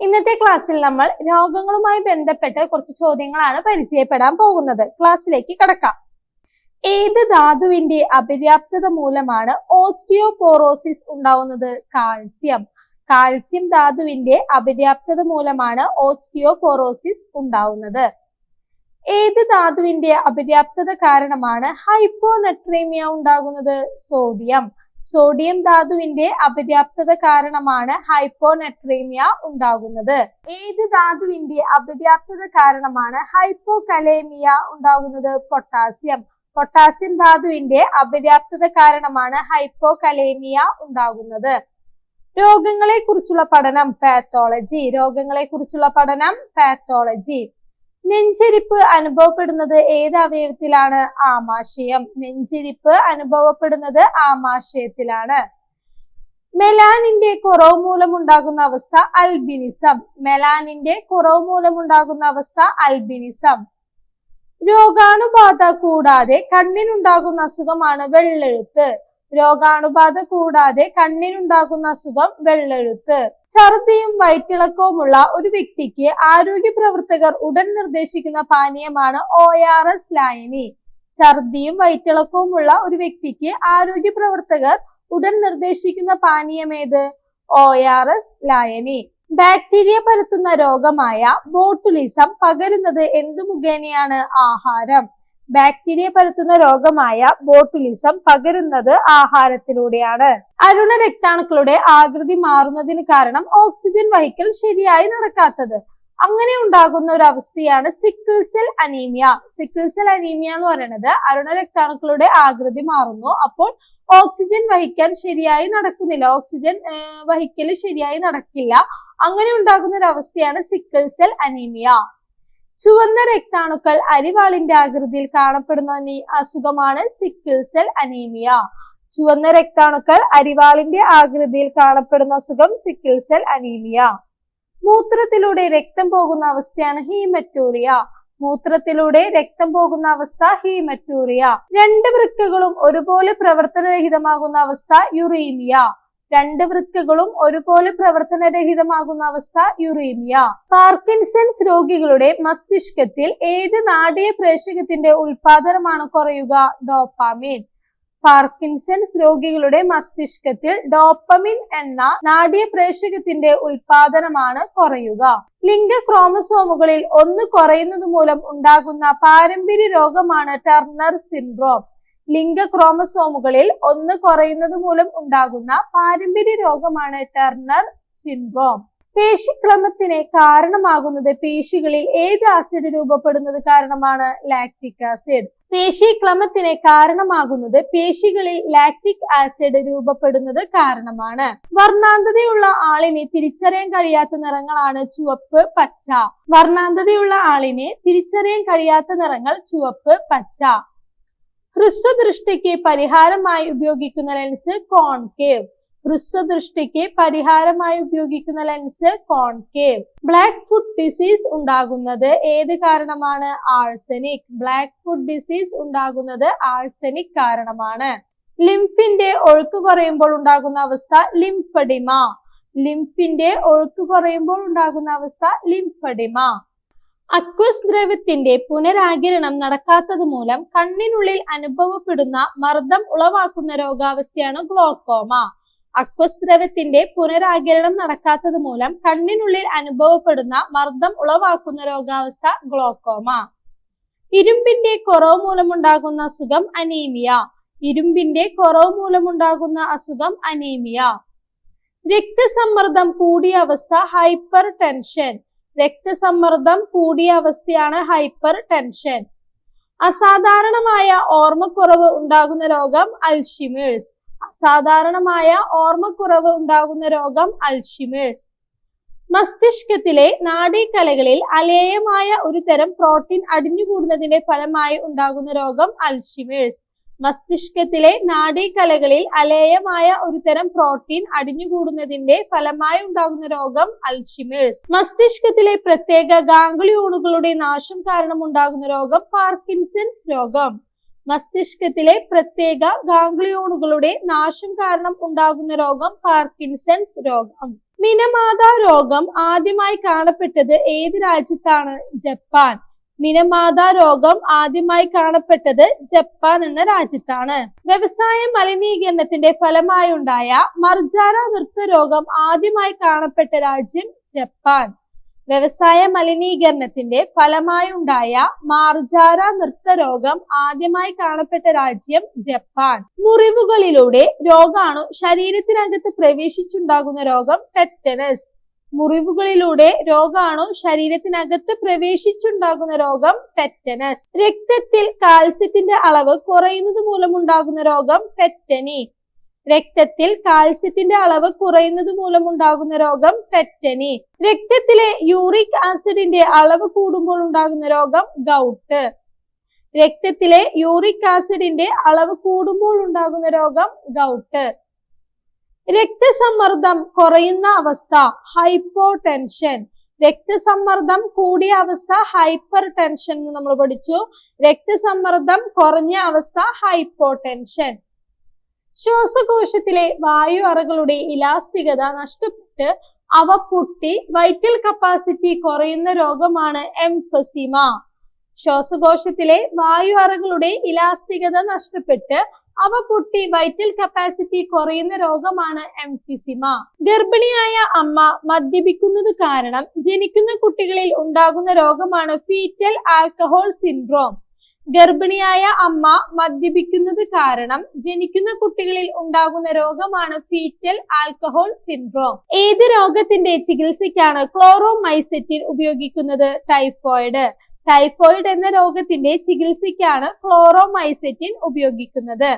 ഇന്നത്തെ ക്ലാസ്സിൽ നമ്മൾ രോഗങ്ങളുമായി ബന്ധപ്പെട്ട് കുറച്ച് ചോദ്യങ്ങളാണ് പരിചയപ്പെടാൻ പോകുന്നത്. ക്ലാസ്സിലേക്ക് കടക്കാം. ഏത് ധാതുവിന്റെ അപര്യാപ്തത മൂലമാണ് ഓസ്റ്റിയോപോറോസിസ് ഉണ്ടാവുന്നത്? കാൽസ്യം. കാൽസ്യം ധാതുവിന്റെ അപര്യാപ്തത മൂലമാണ് ഓസ്റ്റിയോപോറോസിസ് ഉണ്ടാവുന്നത്. ഏത് ധാതുവിന്റെ അപര്യാപ്തത കാരണമാണ് ഹൈപ്പോനട്രീമിയ ഉണ്ടാകുന്നത്? സോഡിയം. സോഡിയം ധാതുവിന്റെ അപര്യാപ്തത കാരണമാണ് ഹൈപ്പോനട്രീമിയ ഉണ്ടാകുന്നത്. ഏത് ധാതുവിന്റെ അപര്യാപ്തത കാരണമാണ് ഹൈപ്പോകലേമിയ ഉണ്ടാകുന്നത്? പൊട്ടാസ്യം. പൊട്ടാസ്യം ധാതുവിന്റെ അപര്യാപ്തത കാരണമാണ് ഹൈപ്പോകലേമിയ ഉണ്ടാകുന്നത്. രോഗങ്ങളെ കുറിച്ചുള്ള പഠനം പാത്തോളജി രോഗങ്ങളെ കുറിച്ചുള്ള പഠനം പാത്തോളജി നെഞ്ചരിപ്പ് അനുഭവപ്പെടുന്നത് ഏത് അവയവത്തിലാണ്? ആമാശയം. നെഞ്ചരിപ്പ് അനുഭവപ്പെടുന്നത് ആമാശയത്തിലാണ്. മെലാനിന്റെ കുറവ് മൂലമുണ്ടാകുന്ന അവസ്ഥ അൽബിനിസം. മെലാനിന്റെ കുറവ് മൂലമുണ്ടാകുന്ന അവസ്ഥ അൽബിനിസം. രോഗാണുബാധ കൂടാതെ കണ്ണിനുണ്ടാകുന്ന അസുഖമാണ് വെള്ളെഴുത്ത്. രോഗാണുബാധ കൂടാതെ കണ്ണിനുണ്ടാകുന്ന അസുഖം വെള്ളെഴുത്ത്. ഛർദിയും വയറ്റിളക്കവുമുള്ള ഒരു വ്യക്തിക്ക് ആരോഗ്യ പ്രവർത്തകർ ഉടൻ നിർദ്ദേശിക്കുന്ന പാനീയമാണ് ഒ ആർ എസ് ലായനി. ഛർദിയും വയറ്റിളക്കവുമുള്ള ഒരു വ്യക്തിക്ക് ആരോഗ്യ പ്രവർത്തകർ ഉടൻ നിർദ്ദേശിക്കുന്ന പാനീയം ഏത് ഒ ആർ എസ് ലായനി. ബാക്ടീരിയ പരത്തുന്ന രോഗമായ ബോട്ടുലിസം പകരുന്നത് എന്തു മുഖേനയാണ്? ആഹാരം. ബാക്ടീരിയ പരത്തുന്ന രോഗമായ ബോട്ടുലിസം പകരുന്നത് ആഹാരത്തിലൂടെയാണ്. അരുണ രക്താണുക്കളുടെ ആകൃതി മാറുന്നതിന് കാരണം ഓക്സിജൻ വഹിക്കൽ ശരിയായി നടക്കാത്തത്. അങ്ങനെ ഉണ്ടാകുന്ന ഒരു അവസ്ഥയാണ് sickle cell anaemia sickle cell anaemia എന്ന് പറയുന്നത് അരുണ രക്താണുക്കളുടെ ആകൃതി മാറുന്നു. അപ്പോൾ ഓക്സിജൻ വഹിക്കാൻ ശരിയായി നടക്കുന്നില്ല. ഓക്സിജൻ വഹിക്കൽ ശരിയായി നടക്കില്ല. അങ്ങനെ ഉണ്ടാകുന്ന ഒരു അവസ്ഥയാണ് സിക്കിൾ സെൽ അനീമിയ ചുവന്ന രക്താണുക്കൾ അരിവാളിന്റെ ആകൃതിയിൽ കാണപ്പെടുന്ന അസുഖമാണ് സിക്കിൾ സെൽ അനീമിയ ചുവന്ന രക്താണുക്കൾ അരിവാളിന്റെ ആകൃതിയിൽ കാണപ്പെടുന്ന അസുഖം സിക്കിൾ സെൽ അനീമിയ മൂത്രത്തിലൂടെ രക്തം പോകുന്ന അവസ്ഥയാണ് ഹീമറ്റൂറിയ മൂത്രത്തിലൂടെ രക്തം പോകുന്ന അവസ്ഥ ഹീമറ്റൂറിയ രണ്ട് വൃക്കകളും ഒരുപോലെ പ്രവർത്തനരഹിതമാകുന്ന അവസ്ഥ യുറീമിയ രണ്ട് വൃക്കകളും ഒരുപോലെ പ്രവർത്തനരഹിതമാകുന്ന അവസ്ഥ യുറീമിയ. പാർക്കിൻസൺസ് രോഗികളുടെ മസ്തിഷ്കത്തിൽ ഏത് നാടീയ പ്രേഷകത്തിന്റെ ഉൽപാദനമാണ് കുറയുക? ഡോപ്പാമിൻ. പാർക്കിൻസൺസ് രോഗികളുടെ മസ്തിഷ്കത്തിൽ ഡോപ്പമിൻ എന്ന നാടിയ പ്രേഷകത്തിന്റെ ഉൽപാദനമാണ് കുറയുക. ലിംഗ ക്രോമസോമുകളിൽ ഒന്ന് കുറയുന്നത് മൂലം ഉണ്ടാകുന്ന പാരമ്പര്യ രോഗമാണ് ടർണർ സിൻഡ്രോം. ലിംഗ ക്രോമസോമുകളിൽ ഒന്ന് കുറയുന്നത് മൂലം ഉണ്ടാകുന്ന പാരമ്പര്യ രോഗമാണ് ടർണർ സിൻഡ്രോം. പേശിക്രമത്തിന് കാരണമാകുന്നത് പേശികളിൽ ഏത് ആസിഡ് രൂപപ്പെടുന്നത് കാരണമാണ്? Lactic acid. പേശിക്രമത്തിന് കാരണമാകുന്നത് പേശികളിൽ ലാക്റ്റിക് ആസിഡ് രൂപപ്പെടുന്നത് കാരണമാണ്. വർണാന്തതയുള്ള ആളിനെ തിരിച്ചറിയാൻ കഴിയാത്ത നിറങ്ങളാണ് ചുവപ്പ് പച്ച. വർണാന്തതയുള്ള ആളിനെ തിരിച്ചറിയാൻ കഴിയാത്ത നിറങ്ങൾ ചുവപ്പ് പച്ച. ഹ്രസ്വദൃഷ്ടിക്ക് പരിഹാരമായി ഉപയോഗിക്കുന്ന ലെൻസ് കോൺകേവ് ഹ്രസ്വദൃഷ്ടിക്ക് പരിഹാരമായി ഉപയോഗിക്കുന്ന lens concave black foot disease ഉണ്ടാകുന്നത് ഏത് കാരണമാണ്? ആഴ്സനിക് ബ്ലാക്ക് ഫുഡ് ഡിസീസ് ഉണ്ടാകുന്നത് ആഴ്സനിക് കാരണമാണ്. ലിംഫിന്റെ ഒഴുക്ക് കുറയുമ്പോൾ ഉണ്ടാകുന്ന അവസ്ഥ ലിംഫഡിമ ലിംഫിന്റെ ഒഴുക്ക് കുറയുമ്പോൾ ഉണ്ടാകുന്ന അവസ്ഥ ലിംഫഡിമ അക്വസ് ദ്രവത്തിന്റെ പുനരാകിരണം നടക്കാത്തത് മൂലം കണ്ണിനുള്ളിൽ അനുഭവപ്പെടുന്ന മർദ്ദം ഉളവാക്കുന്ന രോഗാവസ്ഥയാണ് ഗ്ലോക്കോമ. അക്വസ് ദ്രവത്തിന്റെ പുനരാകിരണം നടക്കാത്തത് മൂലം കണ്ണിനുള്ളിൽ അനുഭവപ്പെടുന്ന മർദ്ദം ഉളവാക്കുന്ന രോഗാവസ്ഥ ഗ്ലോക്കോമ. ഇരുമ്പിന്റെ കുറവ് മൂലമുണ്ടാകുന്ന അസുഖം അനീമിയ. ഇരുമ്പിന്റെ കുറവ് മൂലമുണ്ടാകുന്ന അസുഖം അനീമിയ. രക്തസമ്മർദ്ദം കൂടിയ അവസ്ഥ ഹൈപ്പർ ടെൻഷൻ രക്തസമ്മർദ്ദം കൂടിയ അവസ്ഥയാണ് ഹൈപ്പർ ടെൻഷൻ അസാധാരണമായ ഓർമ്മക്കുറവ് ഉണ്ടാകുന്ന രോഗം അൽഷിമേഴ്സ് അസാധാരണമായ ഓർമ്മക്കുറവ് ഉണ്ടാകുന്ന രോഗം അൽഷിമേഴ്സ് മസ്തിഷ്കത്തിലെ നാഡീകലകളിൽ അലേയമായ ഒരു തരം പ്രോട്ടീൻ അടിഞ്ഞുകൂടുന്നതിന്റെ ഫലമായി ഉണ്ടാകുന്ന രോഗം അൽഷിമേഴ്സ് മസ്തിഷ്കത്തിലെ നാഡീകലകളിൽ അലേയമായ ഒരു തരം പ്രോട്ടീൻ അടിഞ്ഞുകൂടുന്നതിന്റെ ഫലമായി ഉണ്ടാകുന്ന രോഗം അൽഷിമേഴ്സ്. മസ്തിഷ്കത്തിലെ പ്രത്യേക ഗാംഗ്ലിയോണുകളുടെ നാശം കാരണം ഉണ്ടാകുന്ന രോഗം പാർക്കിൻസൺസ് രോഗം. മസ്തിഷ്കത്തിലെ പ്രത്യേക ഗാംഗ്ലിയോണുകളുടെ നാശം കാരണം ഉണ്ടാകുന്ന രോഗം പാർക്കിൻസൺസ് രോഗം. മിനമാതാ രോഗം ആദ്യമായി കാണപ്പെട്ടത് ഏത് രാജ്യത്താണ്? ജപ്പാൻ. മിനമാത രോഗം ആദ്യമായി കാണപ്പെട്ടത് ജപ്പാൻ എന്ന രാജ്യത്താണ്. വ്യവസായ മലിനീകരണത്തിന്റെ ഫലമായുണ്ടായ മർജാര നൃത്ത രോഗം ആദ്യമായി കാണപ്പെട്ട രാജ്യം ജപ്പാൻ. വ്യവസായ മലിനീകരണത്തിന്റെ ഫലമായുണ്ടായ മാർജാര നൃത്ത രോഗം ആദ്യമായി കാണപ്പെട്ട രാജ്യം ജപ്പാൻ. മുറിവുകളിലൂടെ രോഗാണു ശരീരത്തിനകത്ത് പ്രവേശിച്ചുണ്ടാകുന്ന രോഗം ടെറ്റനസ്. മുറിവുകളിലൂടെ രോഗാണു ശരീരത്തിനകത്ത് പ്രവേശിച്ചുണ്ടാകുന്ന രോഗം ടെറ്റനസ് രക്തത്തിൽ കാൽസ്യത്തിന്റെ അളവ് കുറയുന്നത് മൂലമുണ്ടാകുന്ന രോഗം ടെറ്റനി രക്തത്തിൽ കാൽസ്യത്തിന്റെ അളവ് കുറയുന്നത് മൂലമുണ്ടാകുന്ന രോഗം ടെറ്റനി രക്തത്തിലെ യൂറിക് ആസിഡിന്റെ അളവ് കൂടുമ്പോൾ ഉണ്ടാകുന്ന രോഗം ഗൗട്ട് രക്തത്തിലെ യൂറിക് ആസിഡിന്റെ അളവ് കൂടുമ്പോൾ ഉണ്ടാകുന്ന രോഗം ഗൗട്ട് രക്തസമ്മർദ്ദം കുറയുന്ന അവസ്ഥ ഹൈപ്പോടെൻഷൻ രക്തസമ്മർദ്ദം കൂടിയ അവസ്ഥ ഹൈപ്പർ ടെൻഷൻ എന്ന് നമ്മൾ പഠിച്ചു. രക്തസമ്മർദ്ദം കുറഞ്ഞ അവസ്ഥ ഹൈപ്പോടെൻഷൻ ശ്വാസകോശത്തിലെ വായു അറകളുടെ ഇലാസ്തികത നഷ്ടപ്പെട്ട് അവ പൊട്ടി വൈറ്റൽ കപ്പാസിറ്റി കുറയുന്ന രോഗമാണ് എംഫസിമ ശ്വാസകോശത്തിലെ വായു അറകളുടെ ഇലാസ്തികത നഷ്ടപ്പെട്ട് അവ പൊട്ടി വൈറ്റൽ കപ്പാസിറ്റി കുറയുന്ന രോഗമാണ് എംഫിസിമ ഗർഭിണിയായ അമ്മ മദ്യപിക്കുന്നത് കാരണം ജനിക്കുന്ന കുട്ടികളിൽ ഉണ്ടാകുന്ന രോഗമാണ് ഫീറ്റൽ ആൽക്കഹോൾ സിൻഡ്രോം ഗർഭിണിയായ അമ്മ മദ്യപിക്കുന്നത് കാരണം ജനിക്കുന്ന കുട്ടികളിൽ ഉണ്ടാകുന്ന രോഗമാണ് ഫീറ്റൽ ആൽക്കഹോൾ സിൻഡ്രോം ഏത് രോഗത്തിന്റെ ചികിത്സയ്ക്കാണ് ക്ലോറോമൈസെറ്റിൻ ഉപയോഗിക്കുന്നത്? ടൈഫോയിഡ് ടൈഫോയിഡ് എന്ന രോഗത്തിന്റെ ചികിത്സയ്ക്കാണ് ക്ലോറോമൈസെറ്റിൻ ഉപയോഗിക്കുന്നത്.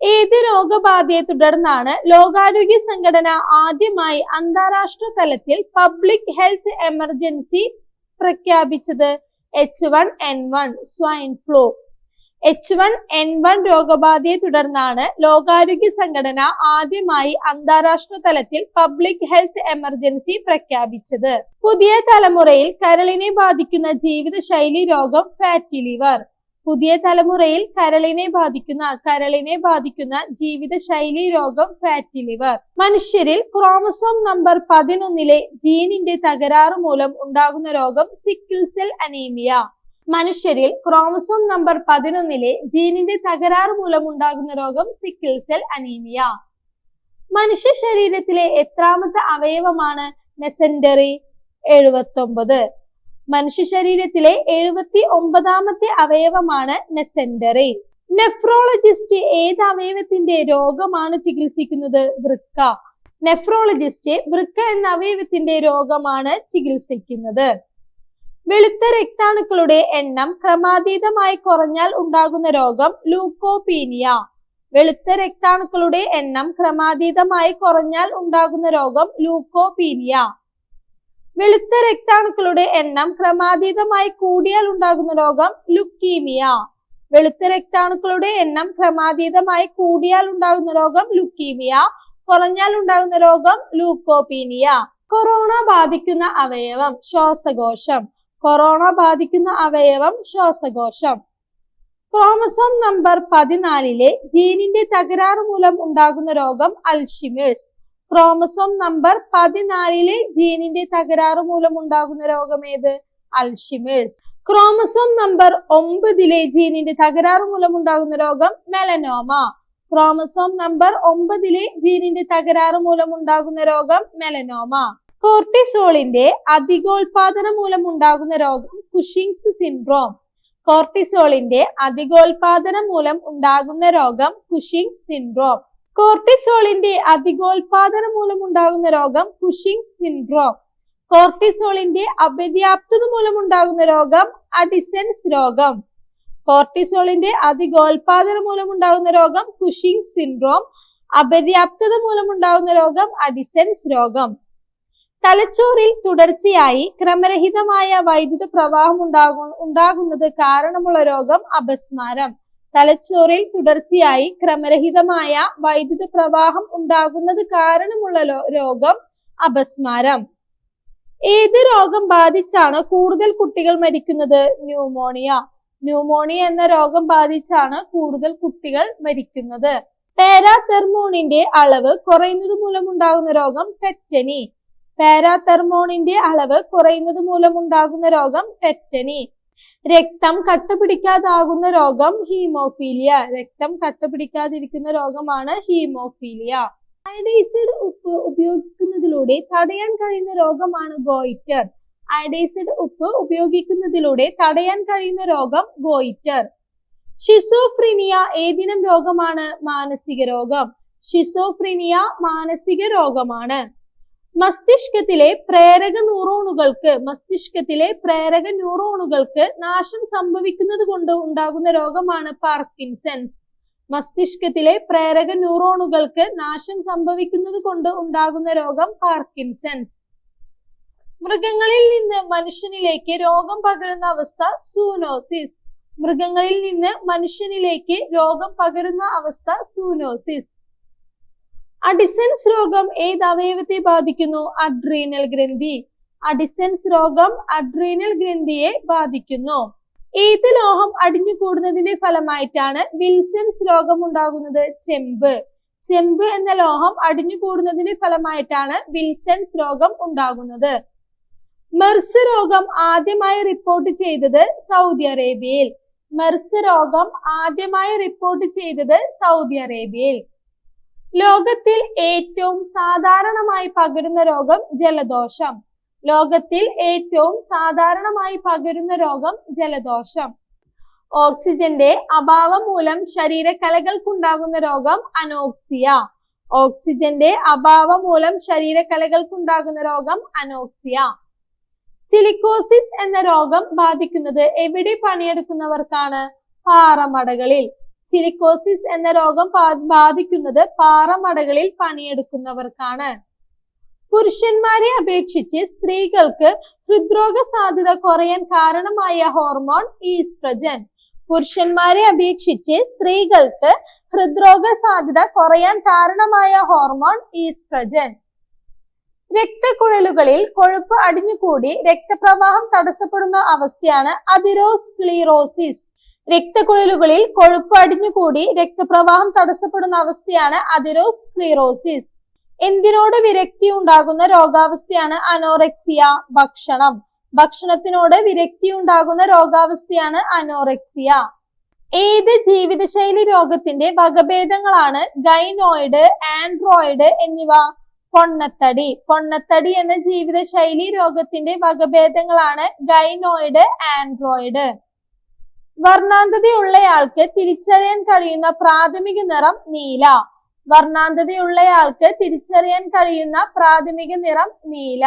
ഏത് രോഗബാധയെ തുടർന്നാണ് ലോകാരോഗ്യ സംഘടന ആദ്യമായി അന്താരാഷ്ട്ര തലത്തിൽ പബ്ലിക് ഹെൽത്ത് എമർജൻസി പ്രഖ്യാപിച്ചത്? H one N one swine flu H one N one രോഗബാധയെ തുടർന്നാണ് ലോകാരോഗ്യ സംഘടന ആദ്യമായി അന്താരാഷ്ട്ര തലത്തിൽ പബ്ലിക് ഹെൽത്ത് എമർജൻസി പ്രഖ്യാപിച്ചത്. പുതിയ തലമുറയിൽ കരളിനെ ബാധിക്കുന്ന ജീവിതശൈലി രോഗം ഫാറ്റി ലിവർ പുതിയ തലമുറയിൽ കരളിനെ ബാധിക്കുന്ന കരളിനെ ബാധിക്കുന്ന ജീവിതശൈലി രോഗം ഫാറ്റി ലിവർ മനുഷ്യരിൽ ക്രോമസോം നമ്പർ പതിനൊന്നിലെ ജീനിന്റെ തകരാറ് മൂലം ഉണ്ടാകുന്ന രോഗം സിക്കിൾ സെൽ അനീമിയ മനുഷ്യരിൽ ക്രോമസോം നമ്പർ പതിനൊന്നിലെ ജീനിന്റെ തകരാറ് മൂലം ഉണ്ടാകുന്ന രോഗം സിക്കിൾ സെൽ അനീമിയ മനുഷ്യ ശരീരത്തിലെ എത്രാമത്തെ അവയവമാണ്? മെസൻഡറി എഴുപത്തൊമ്പത്. മനുഷ്യ ശരീരത്തിലെ എഴുപത്തി ഒമ്പതാമത്തെ അവയവമാണ് നെസെൻഡറി നെഫ്രോളജിസ്റ്റ് ഏത് അവയവത്തിന്റെ രോഗമാണ് ചികിത്സിക്കുന്നത്? വൃക്ക. നെഫ്രോളജിസ്റ്റ് വൃക്ക എന്ന അവയവത്തിന്റെ രോഗമാണ് ചികിത്സിക്കുന്നത്. വെളുത്ത രക്താണുക്കളുടെ എണ്ണം ക്രമാതീതമായി കുറഞ്ഞാൽ ഉണ്ടാകുന്ന രോഗം ലൂക്കോപീനിയ. വെളുത്ത രക്താണുക്കളുടെ എണ്ണം ക്രമാതീതമായി കുറഞ്ഞാൽ ഉണ്ടാകുന്ന രോഗം ലൂക്കോപീനിയ. വെളുത്ത രക്താണുക്കളുടെ എണ്ണം ക്രമാതീതമായി കൂടിയാൽ ഉണ്ടാകുന്ന രോഗം ലുക്കീമിയ. വെളുത്ത രക്താണുക്കളുടെ എണ്ണം ക്രമാതീതമായി കൂടിയാൽ ഉണ്ടാകുന്ന രോഗം ലുക്കീമിയ. കുറഞ്ഞാൽ ഉണ്ടാകുന്ന രോഗം ലൂക്കോപീനിയ. കൊറോണ ബാധിക്കുന്ന അവയവം ശ്വാസകോശം. കൊറോണ ബാധിക്കുന്ന അവയവം ശ്വാസകോശം. ക്രോമസോം നമ്പർ പതിനാലിലെ ജീനിന്റെ തകരാറ് മൂലം ഉണ്ടാകുന്ന രോഗം അൽഷിമേഴ്സ്. ക്രോമസോം നമ്പർ പതിനാലിലെ ജീനിന്റെ തകരാറ് മൂലം ഉണ്ടാകുന്ന രോഗം ഏത് അൽഷിമേഴ്സ്. ക്രോമസോം നമ്പർ ഒമ്പതിലെ ജീനിന്റെ തകരാറ് മൂലം ഉണ്ടാകുന്ന രോഗം മെലനോമ. ക്രോമസോം നമ്പർ ഒമ്പതിലെ ജീനിന്റെ തകരാറ് മൂലം ഉണ്ടാകുന്ന രോഗം മെലനോമ. കോർട്ടിസോളിന്റെ അധികോൽപാദനം മൂലം ഉണ്ടാകുന്ന രോഗം കുഷിങ്സ് സിൻഡ്രോം. കോർട്ടിസോളിന്റെ അധികോൽപാദനം മൂലം ഉണ്ടാകുന്ന രോഗം കുഷിങ്സ് സിൻഡ്രോം. കോർട്ടിസോളിന്റെ അധികോൽപാദനം മൂലമുണ്ടാകുന്ന രോഗം കുഷിംഗ് സിൻഡ്രോം. കോർട്ടിസോളിന്റെ അപര്യാപ്തത മൂലമുണ്ടാകുന്ന രോഗം അഡിസൻസ് രോഗം. കോർട്ടിസോളിന്റെ അധികോൽപാദനം മൂലമുണ്ടാകുന്ന രോഗം കുഷിംഗ് സിൻഡ്രോം. അപര്യാപ്തത മൂലമുണ്ടാകുന്ന രോഗം അഡിസൻസ് രോഗം. തലച്ചോറിൽ തുടർച്ചയായി ക്രമരഹിതമായ വൈദ്യുത പ്രവാഹം ഉണ്ടാകു ഉണ്ടാകുന്നത് കാരണമുള്ള രോഗം അപസ്മാരം. തലച്ചോറിൽ തുടർച്ചയായി ക്രമരഹിതമായ വൈദ്യുത പ്രവാഹം ഉണ്ടാകുന്നത് കാരണമുള്ള രോഗം അപസ്മാരം. ഏത് രോഗം ബാധിച്ചാണ് കൂടുതൽ കുട്ടികൾ മരിക്കുന്നത്? ന്യൂമോണിയ. ന്യൂമോണിയ എന്ന രോഗം ബാധിച്ചാണ് കൂടുതൽ കുട്ടികൾ മരിക്കുന്നത്. പാരാതെർമോണിന്റെ അളവ് കുറയുന്നത് മൂലമുണ്ടാകുന്ന രോഗം ടെറ്റനി പാരാതെർമോണിന്റെ അളവ് കുറയുന്നത് മൂലമുണ്ടാകുന്ന രോഗം ടെറ്റനി രക്തം കട്ടപിടിക്കാതാകുന്ന രോഗം ഹീമോഫീലിയ. രക്തം കട്ടപിടിക്കാതിരിക്കുന്ന രോഗമാണ് ഹീമോഫീലിയ. അയഡൈസിഡ് ഉപ്പ് ഉപയോഗിക്കുന്നതിലൂടെ തടയാൻ കഴിയുന്ന രോഗമാണ് ഗോയിറ്റർ. അയഡൈസിഡ് ഉപ്പ് ഉപയോഗിക്കുന്നതിലൂടെ തടയാൻ കഴിയുന്ന രോഗം ഗോയിറ്റർ. ഷിസോഫ്രിനിയ ഏതിനം രോഗമാണ്? മാനസിക രോഗം. ഷിസോഫ്രിനിയ മാനസിക രോഗമാണ്. മസ്തിഷ്കത്തിലെ പ്രേരക ന്യൂറോണുകൾക്ക് മസ്തിഷ്കത്തിലെ പ്രേരക ന്യൂറോണുകൾക്ക് നാശം സംഭവിക്കുന്നത് കൊണ്ട് ഉണ്ടാകുന്ന രോഗമാണ് പാർക്കിൻസൺസ്. മസ്തിഷ്കത്തിലെ പ്രേരക ന്യൂറോണുകൾക്ക് നാശം സംഭവിക്കുന്നത് കൊണ്ട് ഉണ്ടാകുന്ന രോഗം പാർക്കിൻസൺസ്. മൃഗങ്ങളിൽ നിന്ന് മനുഷ്യനിലേക്ക് രോഗം പകരുന്ന അവസ്ഥ സൂനോസിസ്. മൃഗങ്ങളിൽ നിന്ന് മനുഷ്യനിലേക്ക് രോഗം പകരുന്ന അവസ്ഥ സൂനോസിസ്. അഡിസൻസ് രോഗം ഏത് അവയവത്തെ ബാധിക്കുന്നു? അഡ്രീനൽ ഗ്രന്ഥി. അഡിസൻസ് രോഗം അഡ്രീനൽ ഗ്രന്ഥിയെ ബാധിക്കുന്നു. ഏത് ലോഹം അടിഞ്ഞു കൂടുന്നതിന്റെ ഫലമായിട്ടാണ് വിൽസൺസ് രോഗം ഉണ്ടാകുന്നത്? ചെമ്പ്. ചെമ്പ് എന്ന ലോഹം അടിഞ്ഞു കൂടുന്നതിന്റെ ഫലമായിട്ടാണ് വിൽസൺസ് രോഗം ഉണ്ടാകുന്നത്. മെർസ് രോഗം ആദ്യമായി റിപ്പോർട്ട് ചെയ്തത് സൗദി അറേബ്യയിൽ. മെർസ് രോഗം ആദ്യമായി റിപ്പോർട്ട് ചെയ്തത് സൗദി അറേബ്യയിൽ. ലോകത്തിൽ ഏറ്റവും സാധാരണമായി പകരുന്ന രോഗം ജലദോഷം. ലോകത്തിൽ ഏറ്റവും സാധാരണമായി പകരുന്ന രോഗം ജലദോഷം. ഓക്സിജന്റെ അഭാവം മൂലം ശരീരകലകൾക്കുണ്ടാകുന്ന രോഗം അനോക്സിയ. ഓക്സിജന്റെ അഭാവം മൂലം ശരീരകലകൾക്കുണ്ടാകുന്ന രോഗം അനോക്സിയ. സിലിക്കോസിസ് എന്ന രോഗം ബാധിക്കുന്നത് എവിടെ പണിയെടുക്കുന്നവർക്കാണ്? പാറമടകളിൽ. സിലിക്കോസിസ് എന്ന രോഗം ബാധിക്കുന്നത് പാറമടകളിൽ പണിയെടുക്കുന്നവർക്കാണ്. പുരുഷന്മാരെ അപേക്ഷിച്ച് സ്ത്രീകൾക്ക് ഹൃദ്രോഗ സാധ്യത കുറയാൻ കാരണമായ ഹോർമോൺ ഈസ്ട്രജൻ പുരുഷന്മാരെ അപേക്ഷിച്ച് സ്ത്രീകൾക്ക് ഹൃദ്രോഗ സാധ്യത കുറയാൻ കാരണമായ ഹോർമോൺ ഈസ്ട്രജൻ രക്തക്കുഴലുകളിൽ കൊഴുപ്പ് അടിഞ്ഞുകൂടി രക്തപ്രവാഹം തടസ്സപ്പെടുന്ന അവസ്ഥയാണ് അതിരോസ്ക്ലീറോസിസ് രക്തക്കുഴലുകളിൽ കൊഴുപ്പ് അടിഞ്ഞുകൂടി രക്തപ്രവാഹം തടസ്സപ്പെടുന്ന അവസ്ഥയാണ് അതിരോസ്ക്ലീറോസിസ് എന്തിനോട് വിരക്തി ഉണ്ടാകുന്ന രോഗാവസ്ഥയാണ് അനോറെക്സിയ? ഭക്ഷണം. ഭക്ഷണത്തിനോട് വിരക്തി ഉണ്ടാകുന്ന രോഗാവസ്ഥയാണ് അനോറെക്സിയ. ഏത് ജീവിതശൈലി രോഗത്തിന്റെ വകഭേദങ്ങളാണ് ഗൈനോയിഡ് ആൻഡ്രോയിഡ് എന്നിവ? പൊണ്ണത്തടി. പൊണ്ണത്തടി എന്ന ജീവിതശൈലി രോഗത്തിന്റെ വകഭേദങ്ങളാണ് ഗൈനോയിഡ് ആൻഡ്രോയിഡ്. വർണാന്തതയുള്ളയാൾക്ക് തിരിച്ചറിയാൻ കഴിയുന്ന പ്രാഥമിക നിറം നീല. വർണാന്തതയുള്ളയാൾക്ക് തിരിച്ചറിയാൻ കഴിയുന്ന പ്രാഥമിക നിറം നീല.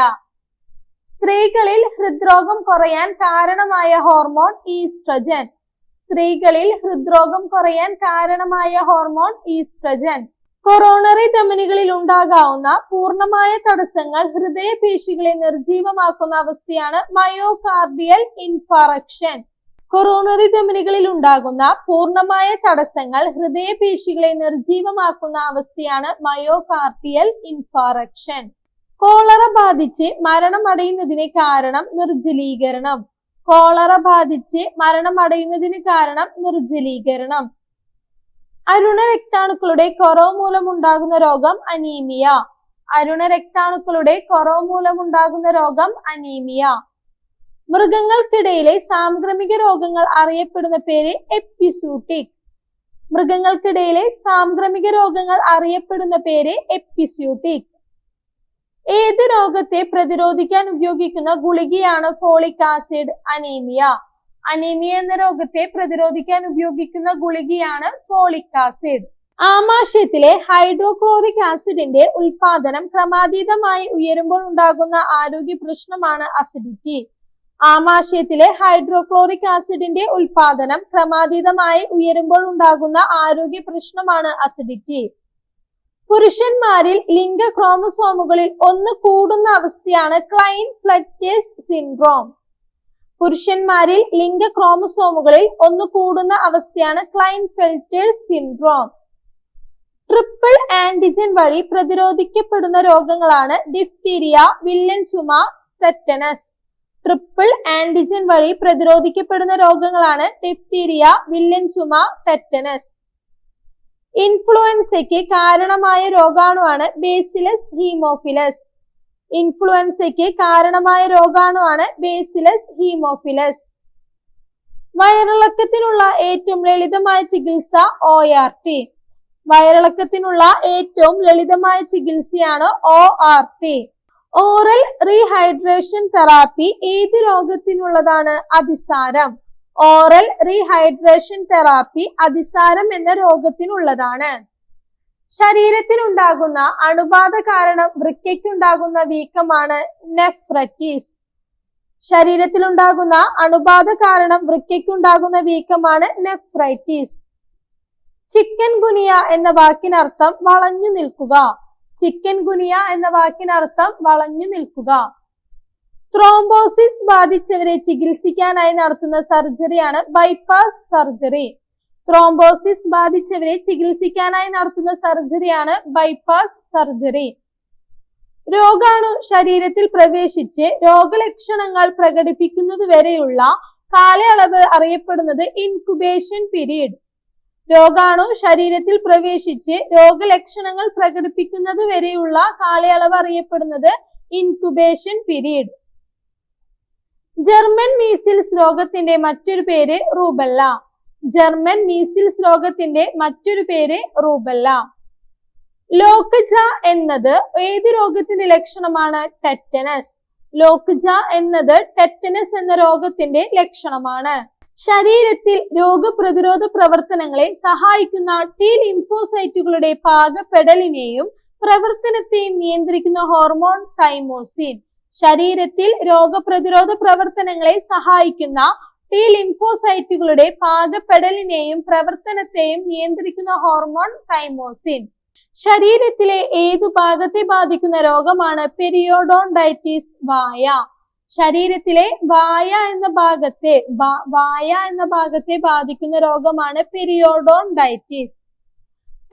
സ്ത്രീകളിൽ ഹൃദ്രോഗം കുറയാൻ കാരണമായ ഹോർമോൺ ഈസ്ട്രജൻ. സ്ത്രീകളിൽ ഹൃദ്രോഗം കുറയാൻ കാരണമായ ഹോർമോൺ ഈസ്ട്രജൻ. കൊറോണറി ധമനികളിൽ ഉണ്ടാകാവുന്ന പൂർണമായ തടസ്സങ്ങൾ ഹൃദയപേശികളെ നിർജീവമാക്കുന്ന അവസ്ഥയാണ് മയോകാർഡിയൽ ഇൻഫാറക്ഷൻ. കൊറോണറി ധമനികളിൽ ഉണ്ടാകുന്ന പൂർണമായ തടസ്സങ്ങൾ ഹൃദയപേശികളെ നിർജീവമാക്കുന്ന അവസ്ഥയാണ് മയോകാർട്ടിയൽ ഇൻഫാറക്ഷൻ. കോളറ ബാധിച്ച് മരണമടയുന്നതിന് കാരണം നിർജലീകരണം. കോളറ ബാധിച്ച് മരണമടയുന്നതിന് കാരണം നിർജലീകരണം. അരുണരക്താണുക്കളുടെ കുറവ് മൂലമുണ്ടാകുന്ന രോഗം അനീമിയ. അരുണരക്താണുക്കളുടെ കുറവ് മൂലമുണ്ടാകുന്ന രോഗം അനീമിയ. മൃഗങ്ങൾക്കിടയിലെ സാംക്രമിക രോഗങ്ങൾ അറിയപ്പെടുന്ന പേര് എപ്പിസൂട്ടിക് മൃഗങ്ങൾക്കിടയിലെ സാംക്രമിക രോഗങ്ങൾ അറിയപ്പെടുന്ന പേര് എപ്പിസ്യൂട്ടിക്. ഏത് രോഗത്തെ പ്രതിരോധിക്കാൻ ഉപയോഗിക്കുന്ന ഗുളികയാണ് ഫോളിക് ആസിഡ് അനീമിയ. അനീമിയ എന്ന രോഗത്തെ പ്രതിരോധിക്കാൻ ഉപയോഗിക്കുന്ന ഗുളികയാണ് ഫോളിക് ആസിഡ്. ആമാശയത്തിലെ ഹൈഡ്രോക്ലോറിക് ആസിഡിന്റെ ഉൽപാദനം ക്രമാതീതമായി ഉയരുമ്പോൾ ഉണ്ടാകുന്ന ആരോഗ്യ പ്രശ്നമാണ് അസിഡിറ്റി. ആമാശയത്തിലെ ഹൈഡ്രോക്ലോറിക് ആസിഡിന്റെ ഉൽപാദനം ക്രമാതീതമായി ഉയരുമ്പോൾ ഉണ്ടാകുന്ന ആരോഗ്യ പ്രശ്നമാണ് അസിഡിറ്റി പുരുഷന്മാരിൽ ലിംഗ ക്രോമസോമുകളിൽ ഒന്ന് കൂടുന്ന അവസ്ഥയാണ് ക്ലൈൻ ഫ്ലറ്റേഴ്സ് സിൻഡ്രോം പുരുഷന്മാരിൽ ലിംഗ ക്രോമസോമുകളിൽ ഒന്ന് കൂടുന്ന അവസ്ഥയാണ് Klinefelter's syndrome triple antigen വഴി പ്രതിരോധിക്കപ്പെടുന്ന രോഗങ്ങളാണ് ഡിഫ്തീരിയ വില്ലൻ ചുമ ടെറ്റനസ് ട്രിപ്പിൾ ആന്റിജൻ വഴി പ്രതിരോധിക്കപ്പെടുന്ന രോഗങ്ങളാണ് ഡിഫ്തീരിയ വില്ലൻ ചുമ ടെറ്റനസ് ഇൻഫ്ലുവൻസയ്ക്ക് കാരണമായ രോഗാണുവാണ് ബേസിലസ് ഹീമോഫിലസ് ഇൻഫ്ലുവൻസയ്ക്ക് കാരണമായ രോഗാണുവാണ് ബേസിലസ് ഹീമോഫിലസ് വയറിളക്കത്തിനുള്ള ഏറ്റവും ലളിതമായ ചികിത്സ ഒ ആർ ടി വയറിളക്കത്തിനുള്ള ഏറ്റവും ലളിതമായ ചികിത്സയാണ് O R T oral rehydration therapy ഏത് രോഗത്തിനുള്ളതാണ് അതിസാരം ഓറൽ റീഹൈഡ്രേഷൻ തെറാപ്പി അതിസാരം എന്ന രോഗത്തിനുള്ളതാണ്. ശരീരത്തിനുണ്ടാകുന്ന അണുബാധ കാരണം വൃക്കയ്ക്കുണ്ടാകുന്ന വീക്കമാണ് നെഫ്രറ്റീസ് ശരീരത്തിലുണ്ടാകുന്ന അണുബാധ കാരണം വൃക്കയ്ക്കുണ്ടാകുന്ന വീക്കമാണ് നെഫ്രൈറ്റിസ് ചിക്കൻ ഗുനിയ എന്ന വാക്കിനർത്ഥം വളഞ്ഞു നിൽക്കുക. ചിക്കൻ ഗുനിയ എന്ന വാക്കിനർത്ഥം വളഞ്ഞു നിൽക്കുക. ത്രോംബോസിസ് ബാധിച്ചവരെ ചികിത്സിക്കാനായി നടത്തുന്ന സർജറിയാണ് ബൈപ്പാസ് സർജറി ത്രോംബോസിസ് ബാധിച്ചവരെ ചികിത്സിക്കാനായി നടത്തുന്ന സർജറിയാണ് ബൈപ്പാസ് സർജറി രോഗാണു ശരീരത്തിൽ പ്രവേശിച്ച് രോഗലക്ഷണങ്ങൾ പ്രകടിപ്പിക്കുന്നത് വരെയുള്ള കാലയളവ് അറിയപ്പെടുന്നത് ഇൻകുബേഷൻ പീരീഡ് രോഗാണു ശരീരത്തിൽ പ്രവേശിച്ച് രോഗലക്ഷണങ്ങൾ പ്രകടിപ്പിക്കുന്നത് വരെയുള്ള കാലയളവ് അറിയപ്പെടുന്നത് ഇൻകുബേഷൻ പീരീഡ് ജർമ്മൻ മീസിൽസ് രോഗത്തിന്റെ മറ്റൊരു പേര് റൂബല്ല ജർമ്മൻ മീസിൽസ് രോഗത്തിന്റെ മറ്റൊരു പേര് റൂബല്ല ലോക്കജ എന്നത് ഏത് രോഗത്തിന്റെ ലക്ഷണമാണ്? ടെറ്റനസ് ലോക്കജ എന്നത് ടെറ്റനസ് എന്ന രോഗത്തിന്റെ ലക്ഷണമാണ്. ശരീരത്തിൽ രോഗപ്രതിരോധ പ്രവർത്തനങ്ങളെ സഹായിക്കുന്ന ടി ലിംഫോസൈറ്റുകളുടെ പാകപ്പെടലിനെയും പ്രവർത്തനത്തെയും നിയന്ത്രിക്കുന്ന ഹോർമോൺ തൈമോസിൻ ശരീരത്തിൽ രോഗപ്രതിരോധ പ്രവർത്തനങ്ങളെ സഹായിക്കുന്ന ടി ലിംഫോസൈറ്റുകളുടെ പാകപ്പെടലിനെയും പ്രവർത്തനത്തെയും നിയന്ത്രിക്കുന്ന ഹോർമോൺ തൈമോസിൻ ശരീരത്തിലെ ഏതു ഭാഗത്തെ ബാധിക്കുന്ന രോഗമാണ് പെരിയോഡോണ്ടൈറ്റിസ് വായ. ശരീരത്തിലെ വായ എന്ന ഭാഗത്തെ വായ എന്ന ഭാഗത്തെ ബാധിക്കുന്ന രോഗമാണ് പെരിയോഡോണ്ടൈറ്റിസ്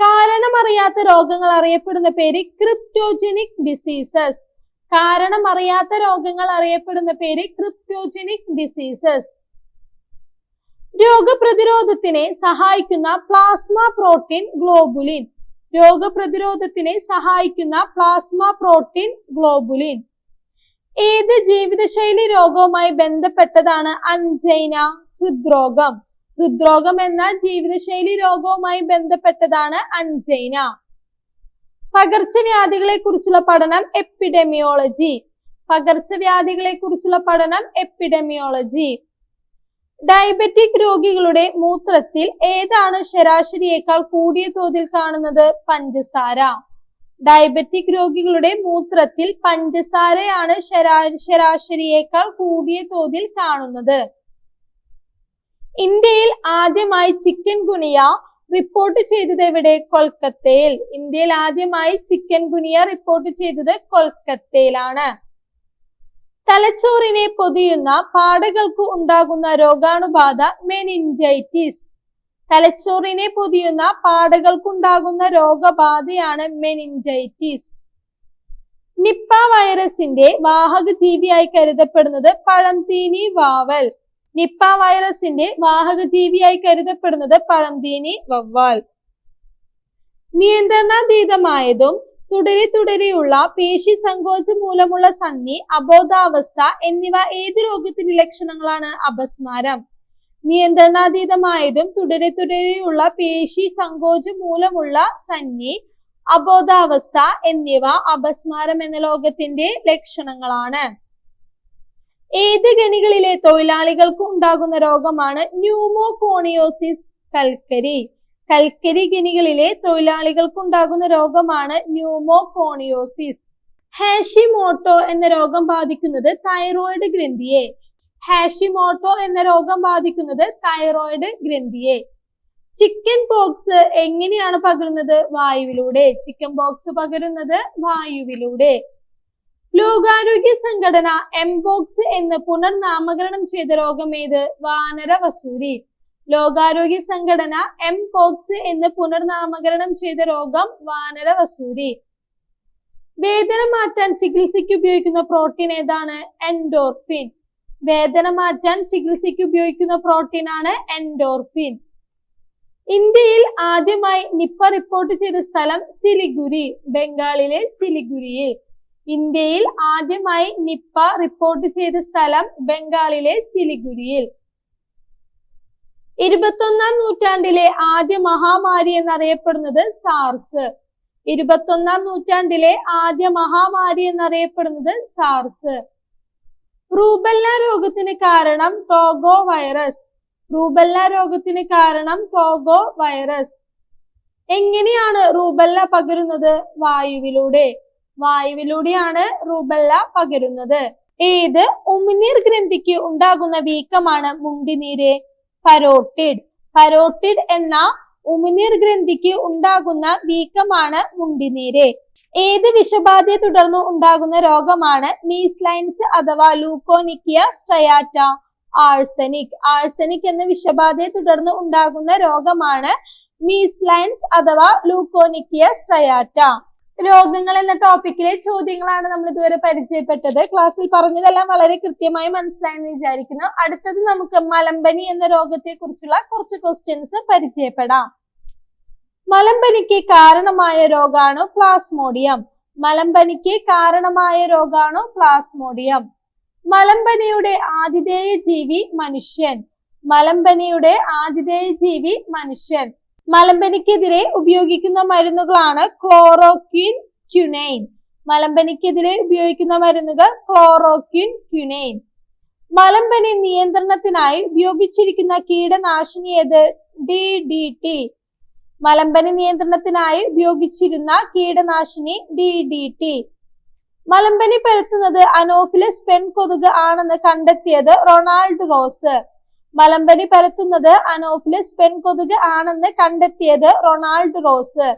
കാരണമറിയാത്ത രോഗങ്ങൾ അറിയപ്പെടുന്ന പേര് ക്രിപ്റ്റോജനിക് ഡിസീസസ് കാരണമറിയാത്ത രോഗങ്ങൾ അറിയപ്പെടുന്ന പേര് ക്രിപ്റ്റോജനിക് ഡിസീസസ് രോഗപ്രതിരോധത്തിനെ സഹായിക്കുന്ന പ്ലാസ്മ പ്രോട്ടീൻ ഗ്ലോബുലിൻ രോഗപ്രതിരോധത്തിനെ സഹായിക്കുന്ന പ്ലാസ്മ പ്രോട്ടീൻ ഗ്ലോബുലിൻ ഏത് ജീവിതശൈലി രോഗവുമായി ബന്ധപ്പെട്ടതാണ് അഞ്ചൈന ഹൃദ്രോഗം. ഹൃദ്രോഗം എന്ന ജീവിതശൈലി രോഗവുമായി ബന്ധപ്പെട്ടതാണ് അഞ്ചൈന പകർച്ചവ്യാധികളെ കുറിച്ചുള്ള പഠനം എപ്പിഡെമിയോളജി പകർച്ചവ്യാധികളെ കുറിച്ചുള്ള പഠനം എപ്പിഡെമിയോളജി ഡയബറ്റിക് രോഗികളുടെ മൂത്രത്തിൽ ഏതാണ് ശരാശരിയേക്കാൾ കൂടിയ തോതിൽ കാണുന്നത്? പഞ്ചസാര. ഡയബറ്റിക് രോഗികളുടെ മൂത്രത്തിൽ പഞ്ചസാരയാണ് ശരാ ശരാശരിയേക്കാൾ കൂടിയ തോതിൽ കാണുന്നത്. ഇന്ത്യയിൽ ആദ്യമായി ചിക്കൻ ഗുനിയ റിപ്പോർട്ട് ചെയ്തത് എവിടെ? കൊൽക്കത്തയിൽ. ഇന്ത്യയിൽ ആദ്യമായി ചിക്കൻ ഗുനിയ റിപ്പോർട്ട് ചെയ്തത് കൊൽക്കത്തയിലാണ്. തലച്ചോറിനെ പൊതിയുന്ന പാടകൾക്ക് ഉണ്ടാകുന്ന രോഗാണുബാധ മെനിഞ്ചൈറ്റിസ് തലച്ചോറിനെ പൊതിയുന്ന പാടകൾക്കുണ്ടാകുന്ന രോഗബാധയാണ് മെനിഞ്ചൈറ്റിസ് നിപ്പ വൈറസിന്റെ വാഹക ജീവിയായി കരുതപ്പെടുന്നത് പഴംതീനി വാവൽ. നിപ്പ വൈറസിന്റെ വാഹക ജീവിയായി കരുതപ്പെടുന്നത് പഴംതീനി വവ്വാൽ. നിയന്ത്രണാതീതമായതും തുടരെ തുടരെയുള്ള പേശി സങ്കോചം മൂലമുള്ള സന്ധി അബോധാവസ്ഥ എന്നിവ ഏത് രോഗത്തിന്റെ ലക്ഷണങ്ങളാണ്? അപസ്മാരം. നിയന്ത്രണാതീതമായതും തുടരെ തുടരെയുള്ള പേശി സങ്കോചം മൂലമുള്ള സന്നി അബോധാവസ്ഥ എന്നിവ അപസ്മാരം എന്ന ലോകത്തിന്റെ ലക്ഷണങ്ങളാണ്. ഏത് ഗനികളിലെ തൊഴിലാളികൾക്ക് ഉണ്ടാകുന്ന രോഗമാണ് ന്യൂമോകോണിയോസിസ് കൽക്കരി. കൽക്കരി ഗനികളിലെ തൊഴിലാളികൾക്ക് ഉണ്ടാകുന്ന രോഗമാണ് ന്യൂമോകോണിയോസിസ്. ഹാഷിമോട്ടോ എന്ന രോഗം ബാധിക്കുന്നത് തൈറോയിഡ് ഗ്രന്ഥിയെ. ഹാഷിമോട്ടോ എന്ന രോഗം ബാധിക്കുന്നത് തൈറോയിഡ് ഗ്രന്ഥിയെ. ചിക്കൻ പോക്സ് എങ്ങനെയാണ് പകരുന്നത്? വായുവിലൂടെ. ചിക്കൻ പോക്സ് പകരുന്നത് വായുവിലൂടെ. ലോകാരോഗ്യ സംഘടന എംപോക്സ് എന്ന് പുനർനാമകരണം ചെയ്ത രോഗം ഏത്? വാനര വസൂരി. ലോകാരോഗ്യ സംഘടന എംപോക്സ് എന്ന് പുനർനാമകരണം ചെയ്ത രോഗം വാനര വസൂരി. വേദന മാറ്റാൻ ചികിത്സയ്ക്ക് ഉപയോഗിക്കുന്ന പ്രോട്ടീൻ ഏതാണ്? എൻഡോർഫിൻ വേദന മാറ്റാൻ ചികിത്സയ്ക്ക് ഉപയോഗിക്കുന്ന പ്രോട്ടീൻ ആണ് എൻഡോർഫിൻ ഇന്ത്യയിൽ ആദ്യമായി നിപ്പ റിപ്പോർട്ട് ചെയ്ത സ്ഥലം സിലിഗുരി ബംഗാളിലെ സിലിഗുരിയിൽ. ഇന്ത്യയിൽ ആദ്യമായി നിപ്പ റിപ്പോർട്ട് ചെയ്ത സ്ഥലം ബംഗാളിലെ സിലിഗുരിയിൽ. ഇരുപത്തൊന്നാം നൂറ്റാണ്ടിലെ ആദ്യ മഹാമാരി എന്നറിയപ്പെടുന്നത് സാർസ് ഇരുപത്തൊന്നാം നൂറ്റാണ്ടിലെ ആദ്യ മഹാമാരി എന്നറിയപ്പെടുന്നത് സാർസ് റൂബല്ല രോഗത്തിന് കാരണം ടോഗോ വൈറസ് റൂബല്ല രോഗത്തിന് കാരണം ടോഗോ വൈറസ് എങ്ങനെയാണ് റൂബല്ല പകരുന്നത്? വായുവിലൂടെ. വായുവിലൂടെയാണ് റൂബല്ല പകരുന്നത്. ഏത് ഉമിനീർ ഗ്രന്ഥിക്ക് ഉണ്ടാകുന്ന വീക്കമാണ് മുണ്ടിനീര്? പരോട്ടിഡ്. പരോട്ടിഡ് എന്ന ഉമിനീർ ഗ്രന്ഥിക്ക് ഉണ്ടാകുന്ന വീക്കമാണ് മുണ്ടിനീര്. ഏത് വിഷബാധയെ തുടർന്ന് ഉണ്ടാകുന്ന രോഗമാണ് മീസ്ലൈൻസ് അഥവാ ലൂക്കോനിക്കിയ സ്ട്രയാറ്റ ആഴ്സനിക് ആഴ്സനിക് എന്ന വിഷബാധയെ തുടർന്ന് ഉണ്ടാകുന്ന രോഗമാണ് മീസ്ലൈൻസ് അഥവാ ലൂക്കോനിക്കിയ സ്ട്രയാറ്റ രോഗങ്ങൾ എന്ന ടോപ്പിക്കിലെ ചോദ്യങ്ങളാണ് നമ്മൾ ഇതുവരെ പരിചയപ്പെട്ടത്. ക്ലാസ്സിൽ പറഞ്ഞതെല്ലാം വളരെ കൃത്യമായി മനസ്സിലായെന്ന് വിചാരിക്കുന്നു. അടുത്തത് നമുക്ക് മലമ്പനി എന്ന രോഗത്തെ കുറിച്ചുള്ള കുറച്ച് ക്വസ്റ്റ്യൻസ് പരിചയപ്പെടാം. മലമ്പനിക്ക് കാരണമായ രോഗാണു പ്ലാസ്മോഡിയം. മലമ്പനിക്ക് കാരണമായ രോഗാണു പ്ലാസ്മോഡിയം. മലമ്പനിയുടെ ആതിഥേയ ജീവി മനുഷ്യൻ. മലമ്പനിയുടെ ആതിഥേയ ജീവി മനുഷ്യൻ. മലമ്പനിക്കെതിരെ ഉപയോഗിക്കുന്ന മരുന്നുകളാണ് ക്ലോറോക്വിൻ ക്യുനൈൻ. മലമ്പനിക്കെതിരെ ഉപയോഗിക്കുന്ന മരുന്നുകൾ ക്ലോറോക്വിൻ ക്യുനൈൻ. മലമ്പനി നിയന്ത്രണത്തിനായി ഉപയോഗിച്ചിരിക്കുന്ന കീടനാശിനി ഏത്? D D T. മലമ്പനി നിയന്ത്രണത്തിനായി ഉപയോഗിച്ചിരുന്ന കീടനാശിനി ഡി ഡി ടി മലമ്പനി പരത്തുന്നത് അനോഫിലസ് പെൺ കൊതുക് ആണെന്ന് കണ്ടെത്തിയത് റൊണാൾഡ് റോസ്. മലമ്പനി പരത്തുന്നത് അനോഫിലസ് പെൺ കൊതുക് ആണെന്ന് കണ്ടെത്തിയത് റൊണാൾഡ് റോസ്.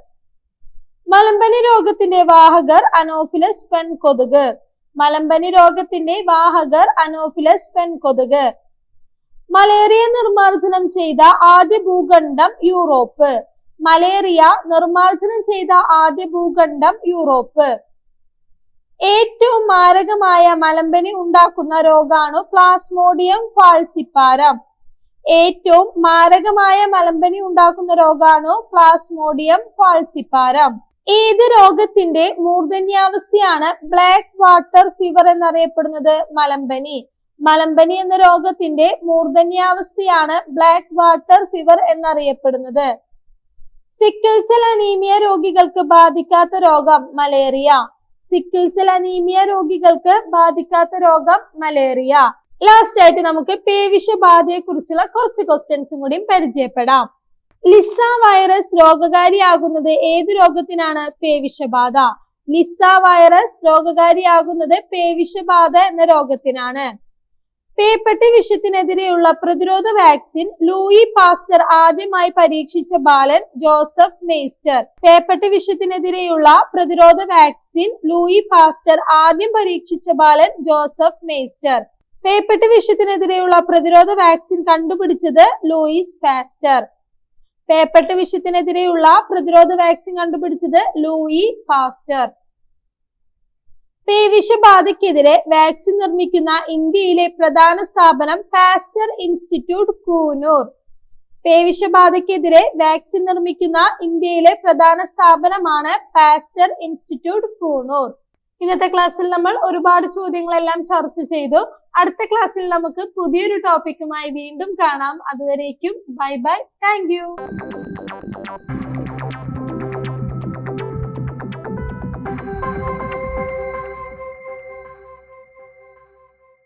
മലമ്പനി രോഗത്തിന്റെ വാഹകർ അനോഫിലസ് പെൺ കൊതുക് മലമ്പനി രോഗത്തിന്റെ വാഹകർ അനോഫിലസ് പെൺ കൊതുക് മലേറിയ നിർമാർജനം ചെയ്ത ആദ്യ ഭൂഖണ്ഡം യൂറോപ്പ്. മലേറിയ നിർമാർജനം ചെയ്ത ആദ്യ ഭൂഖണ്ഡം യൂറോപ്പ്. ഏറ്റവും മാരകമായ മലമ്പനി ഉണ്ടാക്കുന്ന രോഗാണു പ്ലാസ്മോഡിയം ഫാൾസിപ്പാരം ഏറ്റവും മാരകമായ മലമ്പനി ഉണ്ടാക്കുന്ന രോഗാണു പ്ലാസ്മോഡിയം ഫാൾസിപ്പാരം ഏത് രോഗത്തിന്റെ മൂർധന്യാവസ്ഥയാണ് ബ്ലാക്ക് വാട്ടർ ഫീവർ എന്നറിയപ്പെടുന്നത്? മലമ്പനി. മലമ്പനി എന്ന രോഗത്തിന്റെ മൂർധന്യാവസ്ഥയാണ് ബ്ലാക്ക് വാട്ടർ ഫീവർ എന്നറിയപ്പെടുന്നത്. സിക്കിൾ സെൽ അനീമിയ രോഗികൾക്ക് ബാധിക്കാത്ത രോഗം മലേറിയ. സിക്കിൾസെൽ അനീമിയ രോഗികൾക്ക് ബാധിക്കാത്ത രോഗം മലേറിയ. ലാസ്റ്റ് ആയിട്ട് നമുക്ക് പേവിഷബാധയെ കുറിച്ചുള്ള കുറച്ച് ക്വസ്റ്റ്യൻസും കൂടി പരിചയപ്പെടാം. ലിസ വൈറസ് രോഗകാരിയാകുന്നത് ഏത് രോഗത്തിനാണ് പേവിഷബാധ ലിസ വൈറസ് രോഗകാരിയാകുന്നത് പേവിഷബാധ എന്ന രോഗത്തിനാണ്. പേപ്പട്ടി വിഷത്തിനെതിരെയുള്ള പ്രതിരോധ വാക്സിൻ ലൂയി പാസ്റ്റർ ആദ്യമായി പരീക്ഷിച്ച ബാലൻ ജോസഫ് മേസ്റ്റർ പേപ്പട്ടി വിഷത്തിനെതിരെയുള്ള പ്രതിരോധ വാക്സിൻ ലൂയി പാസ്റ്റർ ആദ്യം പരീക്ഷിച്ച ബാലൻ ജോസഫ് മേസ്റ്റർ പേപ്പട്ടി വിഷത്തിനെതിരെയുള്ള പ്രതിരോധ വാക്സിൻ കണ്ടുപിടിച്ചത് ലൂയിസ് പാസ്റ്റർ. പേപ്പട്ടി വിഷത്തിനെതിരെയുള്ള പ്രതിരോധ വാക്സിൻ കണ്ടുപിടിച്ചത് ലൂയി പാസ്റ്റർ. പേവിഷബാധയ്ക്കെതിരെ വാക്സിൻ നിർമ്മിക്കുന്ന ഇന്ത്യയിലെ പ്രധാന സ്ഥാപനം പാസ്റ്റർ ഇൻസ്റ്റിറ്റ്യൂട്ട് കൂനൂർ. പേവിഷബാധയ്ക്കെതിരെ വാക്സിൻ നിർമ്മിക്കുന്ന ഇന്ത്യയിലെ പ്രധാന സ്ഥാപനമാണ് പാസ്റ്റർ ഇൻസ്റ്റിറ്റ്യൂട്ട് കൂനൂർ. ഇന്നത്തെ ക്ലാസ്സിൽ നമ്മൾ ഒരുപാട് ചോദ്യങ്ങളെല്ലാം ചർച്ച ചെയ്തു. അടുത്ത ക്ലാസ്സിൽ നമുക്ക് പുതിയൊരു ടോപ്പിക്കുമായി വീണ്ടും കാണാം. അതുവരേക്കും ബൈ ബൈ. താങ്ക്